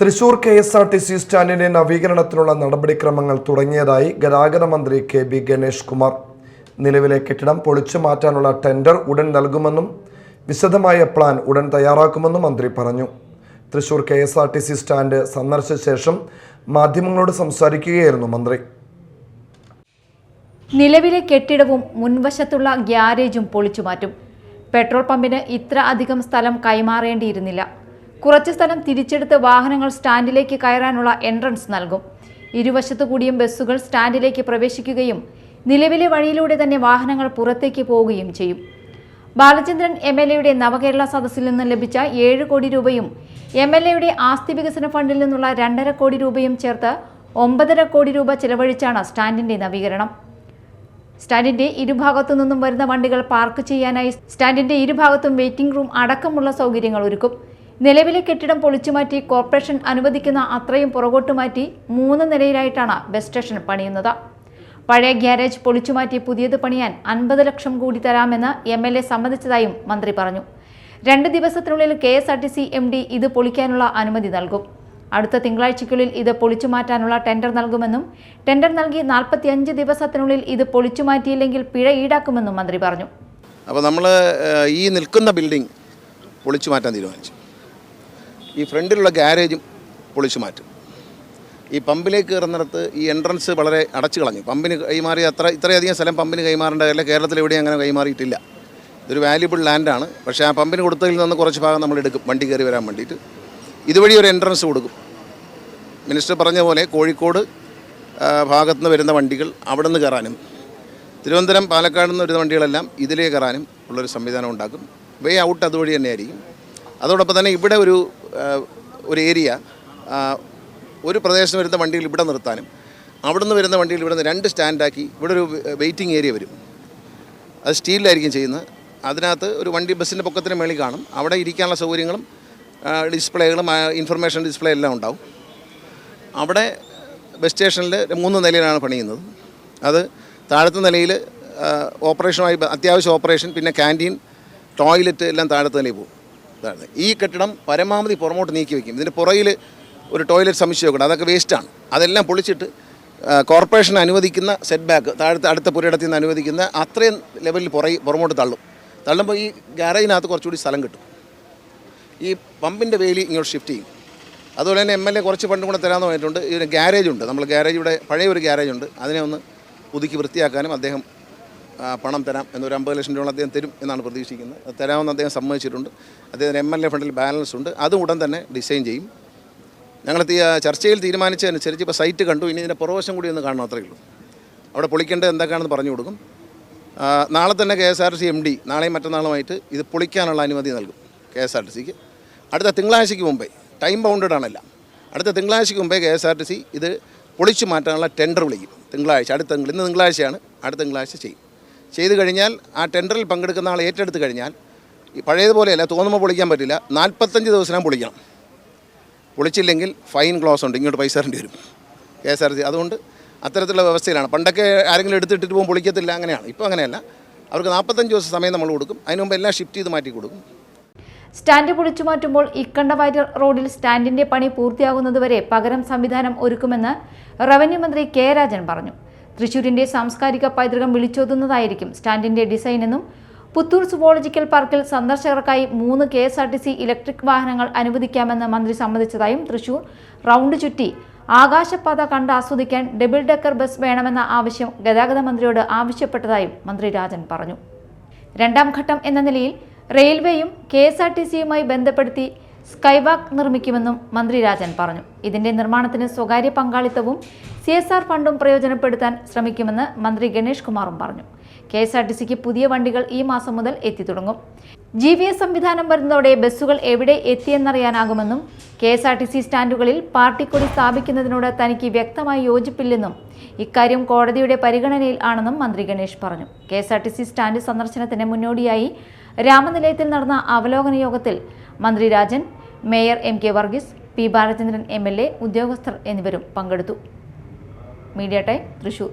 Thrissur K S R T C സ്റ്റാൻഡിന്റെ നവീകരണത്തിനുള്ള നടപടിക്രമങ്ങൾ തുടങ്ങിയതായി ഗതാഗത മന്ത്രി കെ ബി ഗണേഷ് കുമാർ. നിലവിലെ കെട്ടിടം പൊളിച്ചു മാറ്റാനുള്ള ടെൻഡർ ഉടൻ നൽകുമെന്നും വിശദമായ പ്ലാൻ ഉടൻ തയ്യാറാക്കുമെന്നും മന്ത്രി പറഞ്ഞു. Thrissur K S R T C stand സന്ദർശിച്ച ശേഷം മാധ്യമങ്ങളോട് സംസാരിക്കുകയായിരുന്നു മന്ത്രി. നിലവിലെ കെട്ടിടവും മുൻവശത്തുള്ള ഗ്യാരേജും പൊളിച്ചു മാറ്റും. പെട്രോൾ പമ്പിന് ഇത്ര അധികം സ്ഥലം കൈമാറേണ്ടിയിരുന്നില്ല. കുറച്ച് സ്ഥലം തിരിച്ചെടുത്ത് വാഹനങ്ങൾ സ്റ്റാൻഡിലേക്ക് കയറാനുള്ള എൻട്രൻസ് നൽകും. ഇരുവശത്തു കൂടിയും ബസ്സുകൾ സ്റ്റാൻഡിലേക്ക് പ്രവേശിക്കുകയും നിലവിലെ വഴിയിലൂടെ തന്നെ വാഹനങ്ങൾ പുറത്തേക്ക് പോവുകയും ചെയ്യും. ബാലചന്ദ്രൻ എം എൽ എയുടെ നവകേരള സദസ്സിൽ നിന്ന് ലഭിച്ച ഏഴ് കോടി രൂപയും എം എൽ എയുടെ ആസ്തി വികസന ഫണ്ടിൽ നിന്നുള്ള രണ്ടര കോടി രൂപയും ചേർത്ത് ഒമ്പതര കോടി രൂപ ചെലവഴിച്ചാണ് സ്റ്റാൻഡിന്റെ നവീകരണം. സ്റ്റാൻഡിന്റെ ഇരുഭാഗത്തു നിന്നും വരുന്ന വണ്ടികൾ പാർക്ക് ചെയ്യാനായി സ്റ്റാൻഡിന്റെ ഇരുഭാഗത്തും വെയിറ്റിംഗ് റൂം അടക്കമുള്ള സൗകര്യങ്ങൾ ഒരുക്കും. നിലവിലെ കെട്ടിടം പൊളിച്ചുമാറ്റി കോർപ്പറേഷൻ അനുവദിക്കുന്ന അത്രയും പുറകോട്ട് മാറ്റി മൂന്ന് നിലയിലായിട്ടാണ് ബസ് സ്റ്റേഷൻ പണിയുന്നത്. പഴയ ഗ്യാരേജ് പൊളിച്ചുമാറ്റി പുതിയത് പണിയാൻ അൻപത് ലക്ഷം കൂടി തരാമെന്ന് എം എൽ എ സമ്മതിച്ചതായും മന്ത്രി പറഞ്ഞു. രണ്ട് ദിവസത്തിനുള്ളിൽ K S R T C M D ഇത് പൊളിക്കാനുള്ള അനുമതി നൽകും. അടുത്ത തിങ്കളാഴ്ചയ്ക്കുള്ളിൽ ഇത് പൊളിച്ചു മാറ്റാനുള്ള ടെൻഡർ നൽകുമെന്നും ടെൻഡർ നൽകി നാൽപ്പത്തിയഞ്ച് ദിവസത്തിനുള്ളിൽ ഇത് പൊളിച്ചു മാറ്റിയില്ലെങ്കിൽ പിഴ ഈടാക്കുമെന്നും മന്ത്രി പറഞ്ഞു. അപ്പോൾ നമ്മൾ ഈ നിൽക്കുന്ന ബിൽഡിംഗ് പൊളിച്ചു മാറ്റാൻ തീരുമാനിച്ചു. ഈ ഫ്രണ്ടിലുള്ള ഗ്യാരേജും പൊളിച്ചു മാറ്റും. ഈ പമ്പിലേക്ക് കയറുന്നിടത്ത് ഈ എൻട്രൻസ് വളരെ അടച്ചു കളഞ്ഞു. പമ്പിന് കൈമാറി അത്ര ഇത്രയധികം സ്ഥലം പമ്പിന് കൈമാറേണ്ട കാര്യമില്ല. കേരളത്തിൽ എവിടെയും അങ്ങനെ കൈമാറിയിട്ടില്ല. ഇതൊരു വാല്യുബിൾ ലാൻഡാണ് പക്ഷേ ആ പമ്പിന് കൊടുത്തതിൽ നിന്ന് കുറച്ച് ഭാഗം നമ്മൾ എടുക്കും. വണ്ടി കയറി വരാൻ വേണ്ടിയിട്ട്. ഇതുവഴി ഒരു എൻട്രൻസ് കൊടുക്കും. മിനിസ്റ്റർ പറഞ്ഞ പോലെ കോഴിക്കോട് ഭാഗത്തു നിന്ന് വരുന്ന വണ്ടികൾ അവിടെ നിന്ന് കയറാനും തിരുവനന്തപുരം പാലക്കാട് നിന്ന് വരുന്ന വണ്ടികളെല്ലാം ഇതിലേ കയറാനും ഉള്ളൊരു സംവിധാനം ഉണ്ടാക്കും. വേ ഔട്ട് അതുവഴി തന്നെയായിരിക്കും. അതോടൊപ്പം തന്നെ ഇവിടെ ഒരു ഒരു ഏരിയ ഒരു പ്രദേശത്ത് വരുന്ന വണ്ടികൾ ഇവിടെ നിർത്താനും അവിടെ നിന്ന് വരുന്ന വണ്ടികൾ ഇവിടെ നിന്ന് രണ്ട് സ്റ്റാൻഡാക്കി ഇവിടെ ഒരു വെയിറ്റിംഗ് ഏരിയ വരും. അത് സ്റ്റീലിലായിരിക്കും ചെയ്യുന്നത്. അതിനകത്ത് ഒരു വണ്ടി ബസ്സിന്റെ പൊക്കത്തിന് മേളിൽ കാണും. അവിടെ ഇരിക്കാനുള്ള സൗകര്യങ്ങളും ഡിസ്പ്ലേകളും ഇൻഫർമേഷൻ ഡിസ്പ്ലേ എല്ലാം ഉണ്ടാവും. അവിടെ ബസ് സ്റ്റേഷനിൽ മൂന്ന് നിലയിലാണ് പണിയുന്നത്. അത് താഴത്തെ നിലയിൽ ഓപ്പറേഷനുമായി അത്യാവശ്യം ഓപ്പറേഷൻ പിന്നെ ക്യാന്റീൻ ടോയ്ലറ്റ് എല്ലാം താഴത്തെ നിലയിൽ പോകും. ഇതാണ്. ഈ കെട്ടിടം പരമാവധി പുറമോട്ട് നീക്കി വയ്ക്കും ഇതിന്റെ പുറയിൽ ഒരു ടോയ്ലറ്റ് സമുച്ചയം ഒക്കെ അതൊക്കെ വേസ്റ്റാണ് അതെല്ലാം പൊളിച്ചിട്ട് കോർപ്പറേഷൻ അനുവദിക്കുന്ന സെറ്റ് ബാക്ക് താഴത്തെ അടുത്ത പുരയിടത്തിൽ നിന്ന് അനുവദിക്കുന്ന അത്രയും ലെവലിൽ പുറകെ പുറമോട്ട് തള്ളും. തള്ളുമ്പോൾ ഈ ഗാരേജിനകത്ത് കുറച്ചുകൂടി സ്ഥലം കിട്ടും. ഈ പമ്പിന്റെ വേലി ഇങ്ങോട്ട് ഷിഫ്റ്റ് ചെയ്യും. അതുപോലെ തന്നെ എം എൽ എ കുറച്ച് ഫണ്ടും കൂടെ തരാമെന്ന് പറഞ്ഞിട്ടുണ്ട്. ഇതിന് ഗ്യാരേജ് ഉണ്ട്. നമ്മൾ ഗ്യാരേജ് ഇവിടെ പഴയ ഒരു ഗ്യാരേജ് ഉണ്ട്. അതിനെ ഒന്ന് പുതുക്കി വൃത്തിയാക്കാനും അദ്ദേഹം പണം തരാം എന്നൊരു അമ്പത് ലക്ഷം രൂപ അദ്ദേഹം തരും എന്നാണ് പ്രതീക്ഷിക്കുന്നത്. തരാമെന്ന് അദ്ദേഹം സമ്മതിച്ചിട്ടുണ്ട്. അദ്ദേഹത്തിന് എം എൽ എ ഫണ്ടിൽ ബാലൻസ് ഉണ്ട്. അത് ഉടൻ തന്നെ ഡിസൈൻ ചെയ്യും. ഞങ്ങൾ ചർച്ചയിൽ തീരുമാനിച്ചതനുസരിച്ച് ഇപ്പോൾ സൈറ്റ് കണ്ടു. ഇനി ഇതിന്റെ പുറവശം കൂടി ഒന്ന് കാണണം അത്രയേ ഉള്ളൂ. അവിടെ പൊളിക്കേണ്ടത് എന്തൊക്കെയാണെന്ന് പറഞ്ഞു കൊടുക്കും. നാളെ തന്നെ K S R C M D നാളെയും മറ്റന്നാളുമായിട്ട് ഇത് പൊളിക്കാനുള്ള അനുമതി നൽകും കെ എസ് ആർ ടി സിക്ക് അടുത്ത തിങ്കളാഴ്ചയ്ക്ക് മുമ്പേ ടൈം ബൗണ്ടഡ് ആണല്ല. അടുത്ത തിങ്കളാഴ്ചയ്ക്ക് മുമ്പേ K S R T C ഇത് പൊളിച്ചു മാറ്റാനുള്ള ടെൻഡർ വിളിക്കും. തിങ്കളാഴ്ച അടുത്ത തിങ്കൾ ഇന്ന് തിങ്കളാഴ്ചയാണ്. അടുത്ത തിങ്കളാഴ്ച ചെയ്യും. ചെയ്ത് കഴിഞ്ഞാൽ ആ ടെൻഡറിൽ പങ്കെടുക്കുന്ന ആൾ ഏറ്റെടുത്ത് കഴിഞ്ഞാൽ പഴയതുപോലെയല്ല തോന്നുമ്പോൾ പൊളിക്കാൻ പറ്റില്ല. നാൽപ്പത്തഞ്ച് ദിവസം പൊളിക്കണം. പൊളിച്ചില്ലെങ്കിൽ ഫൈൻ ക്ലോസ് ഉണ്ട് ഇങ്ങോട്ട് പൈസ തരേണ്ടി വരും. കെ എസ് ആർ ടി അതുകൊണ്ട് അത്തരത്തിലുള്ള വ്യവസ്ഥയിലാണ്. പണ്ടൊക്കെ ആരെങ്കിലും എടുത്തിട്ടിട്ട് പോകുമ്പോൾ പൊളിക്കത്തില്ല അങ്ങനെയാണ്. ഇപ്പോൾ അങ്ങനെയല്ല. അവർക്ക് നാൽപ്പത്തഞ്ച് ദിവസം സമയം നമ്മൾ കൊടുക്കും. അതിന് മുമ്പ് എല്ലാം ഷിഫ്റ്റ് ചെയ്ത് മാറ്റി കൊടുക്കും. സ്റ്റാൻഡ് പൊളിച്ചു മാറ്റുമ്പോൾ ഇക്കണ്ടവയർ റോഡിൽ സ്റ്റാൻഡിന്റെ പണി പൂർത്തിയാകുന്നതുവരെ പകരം സംവിധാനം ഒരുക്കുമെന്ന് റവന്യൂ മന്ത്രി കെ രാജൻ പറഞ്ഞു. തൃശൂരിന്റെ സാംസ്കാരിക പൈതൃകം വിളിച്ചോതുന്നതായിരിക്കും സ്റ്റാൻഡിന്റെ ഡിസൈൻ എന്നും പുത്തൂർ സുവോളജിക്കൽ പാർക്കിൽ സന്ദർശകർക്കായി മൂന്ന് K S R T C electric വാഹനങ്ങൾ അനുവദിക്കാമെന്ന് മന്ത്രി സമ്മതിച്ചതായും തൃശൂർ റൗണ്ട് ചുറ്റി ആകാശപാത കണ്ട് ആസ്വദിക്കാൻ ഡബിൾ ഡെക്കർ ബസ് വേണമെന്ന ആവശ്യം ഗതാഗത മന്ത്രിയോട് ആവശ്യപ്പെട്ടതായും മന്ത്രി രാജൻ പറഞ്ഞു. രണ്ടാം ഘട്ടം എന്ന നിലയിൽ റെയിൽവേയും കെ എസ് ആർ ടി സിയുമായി ബന്ധപ്പെടുത്തി സ്കൈവാക്ക് നിർമ്മിക്കുമെന്നും മന്ത്രി രാജൻ പറഞ്ഞു. ഇതിന്റെ നിർമ്മാണത്തിന് സ്വകാര്യ പങ്കാളിത്തവും സി എസ് ആർ ഫണ്ടും പ്രയോജനപ്പെടുത്താൻ ശ്രമിക്കുമെന്ന് മന്ത്രി ഗണേഷ് കുമാറും പറഞ്ഞു. കെ എസ് ആർ ടി സിക്ക് പുതിയ വണ്ടികൾ ഈ മാസം മുതൽ എത്തിത്തുടങ്ങും. ജി വി എസ് സംവിധാനം വരുന്നതോടെ ബസ്സുകൾ എവിടെ എത്തിയെന്നറിയാനാകുമെന്നും K S R T C സ്റ്റാൻഡുകളിൽ പാർട്ടിക്കൊടി സ്ഥാപിക്കുന്നതിനോട് തനിക്ക് വ്യക്തമായി യോജിപ്പില്ലെന്നും ഇക്കാര്യം കോടതിയുടെ പരിഗണനയിൽ ആണെന്നും മന്ത്രി ഗണേഷ് പറഞ്ഞു. K S R T C stand സന്ദർശനത്തിന് മുന്നോടിയായി രാമനിലയത്തിൽ നടന്ന അവലോകന യോഗത്തിൽ മന്ത്രി Rajan mayor M K Varghese P Balachandran M L A ഉദ്യോഗസ്ഥർ എന്നിവരും പങ്കെടുത്തു. Media time Thrissur.